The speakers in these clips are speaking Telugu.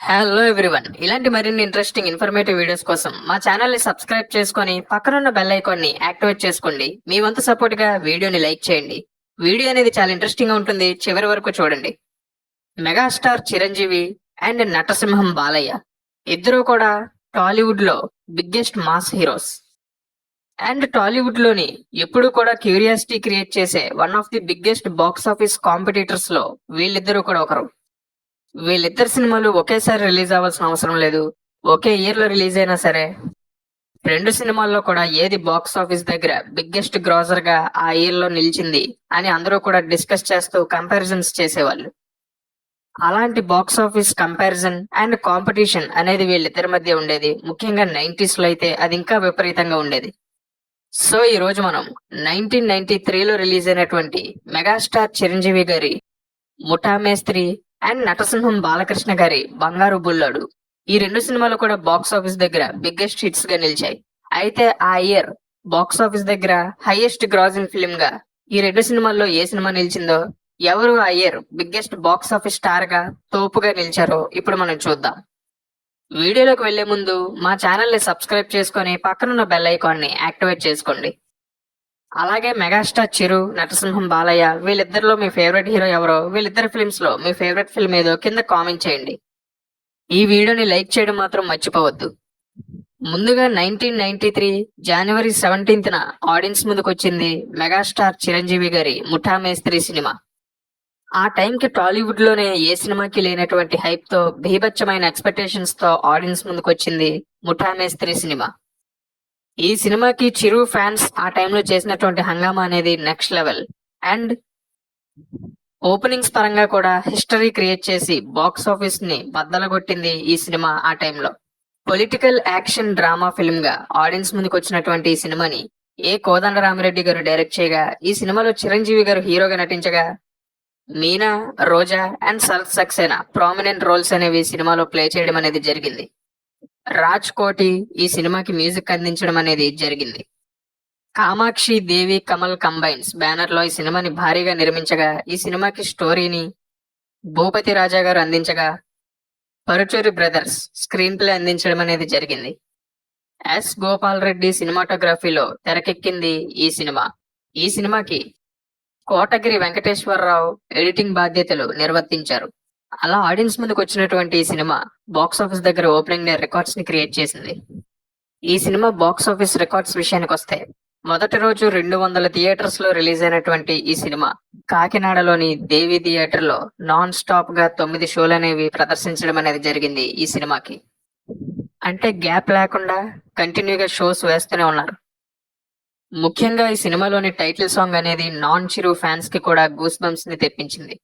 హలో ఎవ్రీవన్ ఇలాంటి మరిన్ని ఇంట్రెస్టింగ్ ఇన్ఫర్మేటివ్ వీడియోస్ కోసం మా ఛానల్ని సబ్స్క్రైబ్ చేసుకొని పక్కనున్న బెల్ ఐకాన్ని యాక్టివేట్ చేసుకోండి. మీ వంతు సపోర్ట్గా వీడియోని లైక్ చేయండి. వీడియో అనేది చాలా ఇంట్రెస్టింగ్గా ఉంటుంది. చివరి వరకు చూడండి. Megastar Chiranjeevi and నటసింహం Balayya. ఇద్దరు కూడా టాలీవుడ్లో బిగ్గెస్ట్ మాస్ హీరోస్ అండ్ టాలీవుడ్లోని ఎప్పుడు కూడా క్యూరియాసిటీ క్రియేట్ చేసే one of the biggest box office కాంపిటీటర్స్లో వీళ్ళిద్దరూ కూడా ఒకరు. వీళ్ళిద్దరు సినిమాలు ఒకేసారి రిలీజ్ అవ్వాల్సిన అవసరం లేదు. ఒకే ఇయర్లో రిలీజ్ అయినా సరే. రెండు సినిమాల్లో కూడా ఏది బాక్స్ ఆఫీస్ దగ్గర బిగ్గెస్ట్ గ్రాసర్గా ఆ ఇయర్లో నిలిచింది అని అందరూ కూడా డిస్కస్ చేస్తూ కంపారిజన్స్ చేసేవాళ్ళు. అలాంటి box office comparison and competition అనేది వీళ్ళిద్దరి మధ్య ఉండేది. ముఖ్యంగా నైన్టీస్లో అయితే అది ఇంకా విపరీతంగా ఉండేది. సో ఈ రోజు మనం నైన్టీన్ నైన్టీ త్రీలో రిలీజ్ అయినటువంటి మెగాస్టార్ చిరంజీవి గారి ముఠా మేస్త్రి అండ్ నటసింహం బాలకృష్ణ గారి బంగారు బుల్లాడు. ఈ రెండు సినిమాలు కూడా బాక్స్ ఆఫీస్ దగ్గర బిగ్గెస్ట్ హిట్స్గా నిలిచాయి. అయితే ఆ ఇయర్ బాక్స్ ఆఫీస్ దగ్గర హైయెస్ట్ గ్రాజింగ్ ఫిల్మ్గా ఈ రెండు సినిమాల్లో ఏ సినిమా నిలిచిందో ఎవరు ఆ ఇయర్ బిగ్గెస్ట్ బాక్స్ ఆఫీస్ స్టార్గా తోపుగా నిలిచారో ఇప్పుడు మనం చూద్దాం. వీడియోలోకి వెళ్ళే ముందు మా ఛానల్ని సబ్స్క్రైబ్ చేసుకుని పక్కనున్న బెల్ ఐకాన్ని యాక్టివేట్ చేసుకోండి. అలాగే మెగాస్టార్ చిరు నటసింహం బాలయ్య వీళ్ళిద్దరిలో మీ ఫేవరెట్ హీరో ఎవరో వీళ్ళిద్దరి ఫిల్మ్స్లో మీ ఫేవరెట్ ఫిల్మ్ ఏదో కింద కామెంట్ చేయండి. ఈ వీడియోని లైక్ చేయడం మాత్రం మర్చిపోవద్దు. ముందుగా నైన్టీన్ నైన్టీ త్రీ జనవరి సెవెంటీన్త్ న ఆడియన్స్ ముందుకు వచ్చింది మెగాస్టార్ చిరంజీవి గారి ముఠా మేస్త్రి సినిమా. ఆ టైంకి టాలీవుడ్లోనే ఏ సినిమాకి లేనటువంటి హైప్తో భీభత్సమైన ఎక్స్పెక్టేషన్స్తో ఆడియన్స్ ముందుకు వచ్చింది ముఠా మేస్త్రి సినిమా. ఈ సినిమాకి చిరు ఫ్యాన్స్ ఆ టైంలో చేసినటువంటి హంగామా అనేది నెక్స్ట్ లెవెల్ అండ్ ఓపెనింగ్స్ పరంగా కూడా హిస్టరీ క్రియేట్ చేసి బాక్స్ ఆఫీస్ని బద్దలగొట్టింది ఈ సినిమా ఆ టైంలో. పొలిటికల్ యాక్షన్ డ్రామా ఫిల్మ్గా ఆడియన్స్ ముందుకు వచ్చినటువంటి ఈ సినిమాని ఏ కోదండ రామిరెడ్డి గారు డైరెక్ట్ చేయగా ఈ సినిమాలో చిరంజీవి గారు హీరోగా నటించగా Meena Roja and Sarath Saxena prominent roles అనేవి సినిమాలో ప్లే చేయడం అనేది జరిగింది. రాజ్ కోటి ఈ సినిమాకి మ్యూజిక్ అందించడం అనేది జరిగింది. కామాక్షి దేవి కమల్ కంబైన్స్ బ్యానర్లో ఈ సినిమాని భారీగా నిర్మించగా ఈ సినిమాకి స్టోరీని భూపతి రాజా గారు అందించగా పరుచూరి బ్రదర్స్ స్క్రీన్ ప్లే అందించడం అనేది జరిగింది. ఎస్ గోపాల్ రెడ్డి సినిమాటోగ్రఫీలో తెరకెక్కింది ఈ సినిమా. ఈ సినిమాకి కోటగిరి వెంకటేశ్వరరావు ఎడిటింగ్ బాధ్యతలు నిర్వర్తించారు. అలా ఆడియన్స్ ముందుకు వచ్చినటువంటి ఈ సినిమా బాక్స్ ఆఫీస్ దగ్గర ఓపెనింగ్ డే రికార్డ్స్ని క్రియేట్ చేసింది. ఈ సినిమా బాక్స్ ఆఫీస్ రికార్డ్స్ విషయానికి వస్తే మొదటి రోజు రెండు వందల థియేటర్స్లో రిలీజ్ అయినటువంటి ఈ సినిమా కాకినాడలోని దేవి థియేటర్లో నాన్ స్టాప్గా తొమ్మిది షోలు అనేవి ప్రదర్శించడం అనేది జరిగింది ఈ సినిమాకి. అంటే గ్యాప్ లేకుండా కంటిన్యూగా షోస్ వేస్తూనే ఉన్నారు. ముఖ్యంగా ఈ సినిమాలోని టైటిల్ సాంగ్ అనేది నాన్ చిరు ఫ్యాన్స్కి కూడా గూస్ బంప్స్ని తెప్పించింది.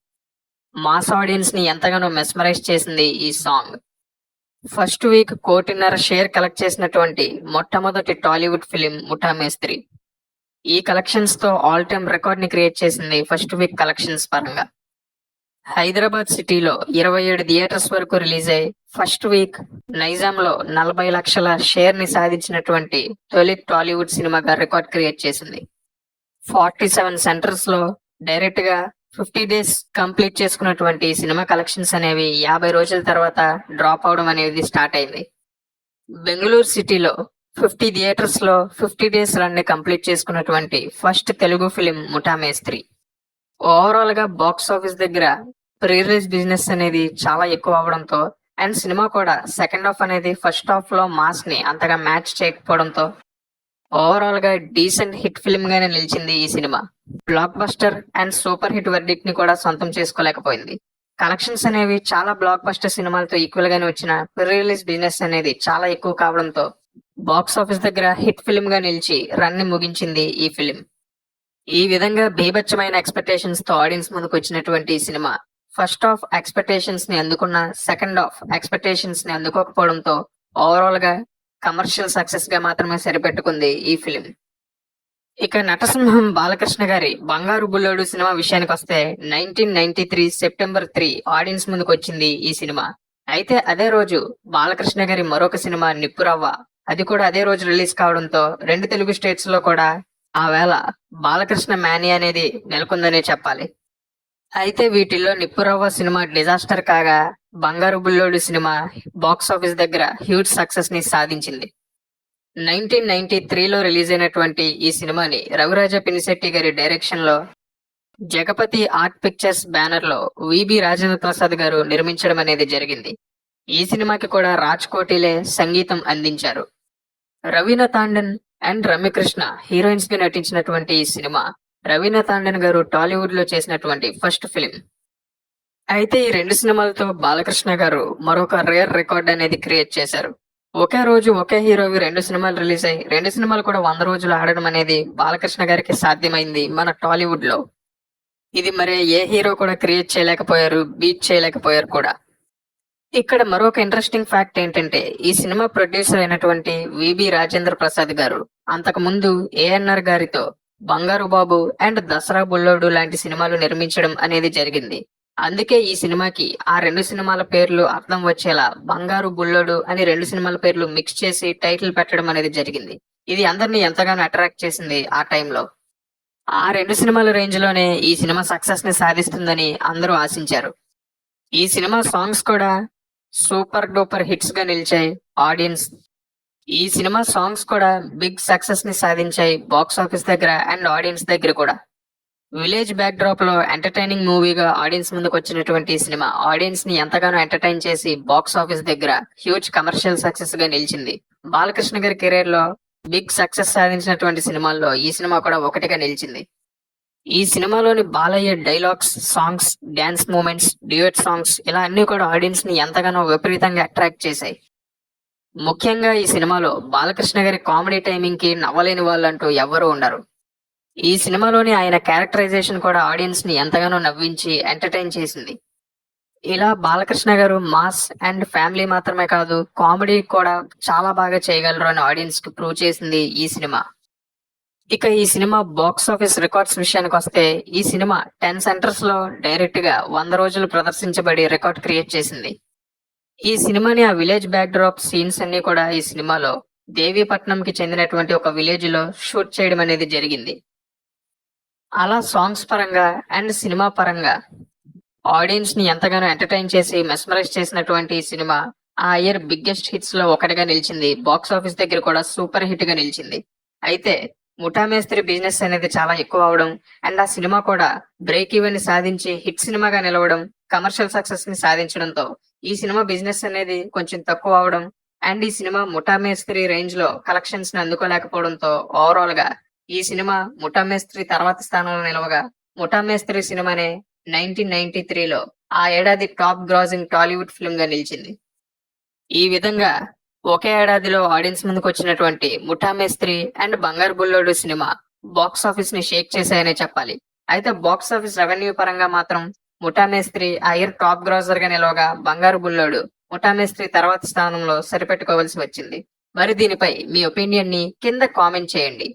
మాస్ ఆడియన్స్ని ఎంతగానో మెస్మరైజ్ చేసింది ఈ సాంగ్. ఫస్ట్ వీక్ కోటిన్నర షేర్ కలెక్ట్ చేసినటువంటి మొట్టమొదటి టాలీవుడ్ ఫిలిం ముఠా మేస్త్రి. ఈ కలెక్షన్స్తో ఆల్ టైమ్ రికార్డ్ని క్రియేట్ చేసింది ఫస్ట్ వీక్ కలెక్షన్స్ పరంగా. హైదరాబాద్ సిటీలో ఇరవై ఏడు థియేటర్స్ వరకు రిలీజ్ అయ్యి ఫస్ట్ వీక్ నైజాం లో నలభై లక్షల షేర్ని సాధించినటువంటి తొలి టాలీవుడ్ సినిమాగా రికార్డ్ క్రియేట్ చేసింది. ఫార్టీ సెవెన్ సెంటర్స్లో డైరెక్ట్గా ఫిఫ్టీ డేస్ కంప్లీట్ చేసుకున్నటువంటి సినిమా కలెక్షన్స్ అనేవి యాభై రోజుల తర్వాత డ్రాప్ అవడం అనేది స్టార్ట్ అయింది. బెంగళూరు సిటీలో ఫిఫ్టీ థియేటర్స్లో ఫిఫ్టీ డేస్ రన్ కంప్లీట్ చేసుకున్నటువంటి ఫస్ట్ తెలుగు ఫిలిం ముఠా మేస్త్రి ఓవరాల్గా బాక్స్ ఆఫీస్ దగ్గర ప్రీ రిలీజ్ బిజినెస్ అనేది చాలా ఎక్కువ అవడంతో అండ్ సినిమా కూడా సెకండ్ హాఫ్ అనేది ఫస్ట్ హాఫ్లో మాస్ని అంతగా మ్యాచ్ చేయకపోవడంతో ఓవరాల్గా డీసెంట్ హిట్ ఫిల్మ్ గానే నిలిచింది ఈ cinema. Blockbuster and super hit వర్డిక్ట్ని కూడా సొంతం చేసుకోలేకపోయింది. కలెక్షన్స్ అనేవి చాలా బ్లాక్ బస్టర్ సినిమాలతో ఈక్వల్ గానే వచ్చిన ప్రీ రిలీజ్ బిజినెస్ అనేది చాలా ఎక్కువ కావడంతో బాక్స్ ఆఫీస్ దగ్గర హిట్ ఫిల్మ్గా నిలిచి రన్ని ముగించింది ఈ ఫిలిం ఈ విధంగా బీభత్సమైన ఎక్స్పెక్టేషన్స్తో ఆడియన్స్ ముందుకు వచ్చినటువంటి ఈ సినిమా ఫస్ట్ హాఫ్ ఎక్స్పెక్టేషన్స్ని అందుకున్న సెకండ్ హాఫ్ ఎక్స్పెక్టేషన్స్ని అందుకోకపోవడంతో ఓవరాల్గా కమర్షియల్ సక్సెస్గా మాత్రమే సరిపెట్టుకుంది ఈ ఫిలిం. ఇక నటసింహం బాలకృష్ణ గారి బంగారు బుల్లోడు సినిమా విషయానికి వస్తే nineteen ninety three September three audience ముందుకు వచ్చింది ఈ సినిమా. అయితే అదే రోజు బాలకృష్ణ గారి మరొక సినిమా నిప్పురవ్వ అది కూడా అదే రోజు రిలీజ్ కావడంతో రెండు తెలుగు స్టేట్స్లో కూడా ఆ వేళ బాలకృష్ణ మ్యానీ అనేది నెలకొందనే చెప్పాలి. అయితే వీటిల్లో నిప్పురవ్వ సినిమా డిజాస్టర్ కాగా Bangaru Bullodu cinema box office దగ్గర హ్యూజ్ సక్సెస్ని సాధించింది. నైన్టీన్ నైన్టీ త్రీలో రిలీజ్ అయినటువంటి ఈ సినిమాని రవిరాజ పినిశెట్టి గారి డైరెక్షన్లో జగపతి ఆర్ట్ పిక్చర్స్ బ్యానర్లో విబి రాజేంద్ర ప్రసాద్ గారు నిర్మించడం అనేది జరిగింది. ఈ సినిమాకి కూడా రాజ్ కోటిలే సంగీతం అందించారు. రవీనా తాండన్ అండ్ రమ్యకృష్ణ హీరోయిన్స్గా నటించినటువంటి ఈ సినిమా రవీనా తాండన్ గారు టాలీవుడ్లో చేసినటువంటి ఫస్ట్ ఫిలిం. అయితే ఈ రెండు సినిమాలతో బాలకృష్ణ గారు మరొక రేర్ రికార్డ్ అనేది క్రియేట్ చేశారు. ఒకే రోజు ఒకే హీరోవి రెండు సినిమాలు రిలీజ్ అయ్యి రెండు సినిమాలు కూడా వంద రోజులు ఆడడం అనేది బాలకృష్ణ గారికి సాధ్యమైంది మన టాలీవుడ్లో. ఇది మరి ఏ హీరో కూడా క్రియేట్ చేయలేకపోయారు బీట్ చేయలేకపోయారు కూడా. ఇక్కడ మరొక ఇంట్రెస్టింగ్ ఫ్యాక్ట్ ఏంటంటే ఈ సినిమా ప్రొడ్యూసర్ అయినటువంటి విబి రాజేంద్ర ప్రసాద్ గారు అంతకు ముందు ఏఎన్ఆర్ గారితో బంగారు బాబు అండ్ దసరా బుల్లోడు లాంటి సినిమాలు నిర్మించడం అనేది జరిగింది. అందుకే ఈ సినిమాకి ఆ రెండు సినిమాల పేర్లు అర్థం వచ్చేలా బంగారు బుల్లడు అని రెండు సినిమాల పేర్లు మిక్స్ చేసి టైటిల్ పెట్టడం అనేది జరిగింది. ఇది అందరినీ ఎంతగానో అట్రాక్ట్ చేసింది ఆ టైంలో ఆ రెండు సినిమాల రేంజ్లోనే ఈ సినిమా సక్సెస్ని సాధిస్తుందని అందరూ ఆశించారు. ఈ సినిమా సాంగ్స్ కూడా సూపర్ డూపర్ హిట్స్గా నిలిచాయి ఆడియన్స్ ఈ సినిమా సాంగ్స్ కూడా బిగ్ సక్సెస్ని సాధించాయి బాక్స్ ఆఫీస్ దగ్గర అండ్ ఆడియన్స్ దగ్గర కూడా. విలేజ్ బ్యాక్ డ్రాప్లో ఎంటర్టైనింగ్ మూవీగా ఆడియన్స్ ముందుకు వచ్చినటువంటి సినిమా. ఆడియన్స్ని ఎంతగానో ఎంటర్టైన్ చేసి బాక్స్ ఆఫీస్ దగ్గర హ్యూజ్ కమర్షియల్ సక్సెస్గా నిలిచింది. బాలకృష్ణ గారి కెరీర్లో బిగ్ సక్సెస్ సాధించినటువంటి సినిమాల్లో ఈ సినిమా కూడా ఒకటిగా నిలిచింది. ఈ సినిమాలోని Balayya dialogues songs dance movements duet songs ఇలా అన్ని కూడా ఆడియన్స్ని ఎంతగానో విపరీతంగా అట్రాక్ట్ చేశాయి. ముఖ్యంగా ఈ సినిమాలో బాలకృష్ణ గారి కామెడీ టైమింగ్కి నవ్వలేని వాళ్ళంటూ ఎవ్వరూ ఉండరు. ఈ సినిమాలోని ఆయన క్యారెక్టరైజేషన్ కూడా ఆడియన్స్ని ఎంతగానో నవ్వించి ఎంటర్టైన్ చేసింది. ఇలా బాలకృష్ణ గారు మాస్ అండ్ ఫ్యామిలీ మాత్రమే కాదు కామెడీ కూడా చాలా బాగా చేయగలరు అని ఆడియన్స్కి ప్రూవ్ చేసింది ఈ సినిమా. ఇక ఈ సినిమా బాక్స్ ఆఫీస్ రికార్డ్స్ విషయానికి వస్తే ఈ సినిమా టెన్ సెంటర్స్లో డైరెక్ట్గా వంద రోజులు ప్రదర్శించబడి రికార్డ్ క్రియేట్ చేసింది. ఈ సినిమాని ఆ విలేజ్ బ్యాక్ డ్రాప్ సీన్స్ అన్ని కూడా ఈ సినిమాలో దేవీపట్నం కి చెందినటువంటి ఒక విలేజ్లో షూట్ చేయడం అనేది జరిగింది. అలా సాంగ్స్ పరంగా అండ్ సినిమా పరంగా ఆడియన్స్ని ఎంతగానో ఎంటర్టైన్ చేసి మెస్మరైజ్ చేసినటువంటి సినిమా ఆ ఇయర్ బిగ్గెస్ట్ హిట్స్లో ఒకటిగా నిలిచింది. బాక్స్ ఆఫీస్ దగ్గర కూడా సూపర్ హిట్గా నిలిచింది. అయితే ముఠా మేస్త్రి బిజినెస్ అనేది చాలా ఎక్కువ అవడం అండ్ ఆ సినిమా కూడా బ్రేక్ ఈవెన్ సాధించి హిట్ సినిమాగా నిలవడం కమర్షియల్ సక్సెస్ని సాధించడంతో ఈ సినిమా బిజినెస్ అనేది కొంచెం తక్కువ అవడం అండ్ ఈ సినిమా ముఠా మేస్త్రి రేంజ్లో కలెక్షన్స్ని అందుకోలేకపోవడంతో ఓవరాల్గా ఈ సినిమా ముఠామేస్త్రి తర్వాత స్థానంలో నిలవగా ముఠామేస్త్రి సినిమానే నైన్టీన్ నైన్టీ త్రీలో ఆ ఏడాది టాప్ గ్రాసింగ్ టాలీవుడ్ ఫిల్మ్గా నిలిచింది. ఈ విధంగా ఒకే ఏడాదిలో ఆడియన్స్ ముందుకు వచ్చినటువంటి ముఠామేస్త్రి అండ్ బంగారు బుల్లోడు సినిమా బాక్స్ ఆఫీస్ని షేక్ చేశాయనే చెప్పాలి. అయితే బాక్స్ ఆఫీస్ రెవెన్యూ పరంగా మాత్రం ముఠామేస్త్రి ఐర్ ఆ ఇయర్ టాప్ గ్రాసర్గా నిలవగా బంగారు బుల్లోడు ముఠామేస్త్రి తర్వాత స్థానంలో సరిపెట్టుకోవాల్సి వచ్చింది. మరి దీనిపై మీ ఒపీనియన్ని కింద కామెంట్ చేయండి.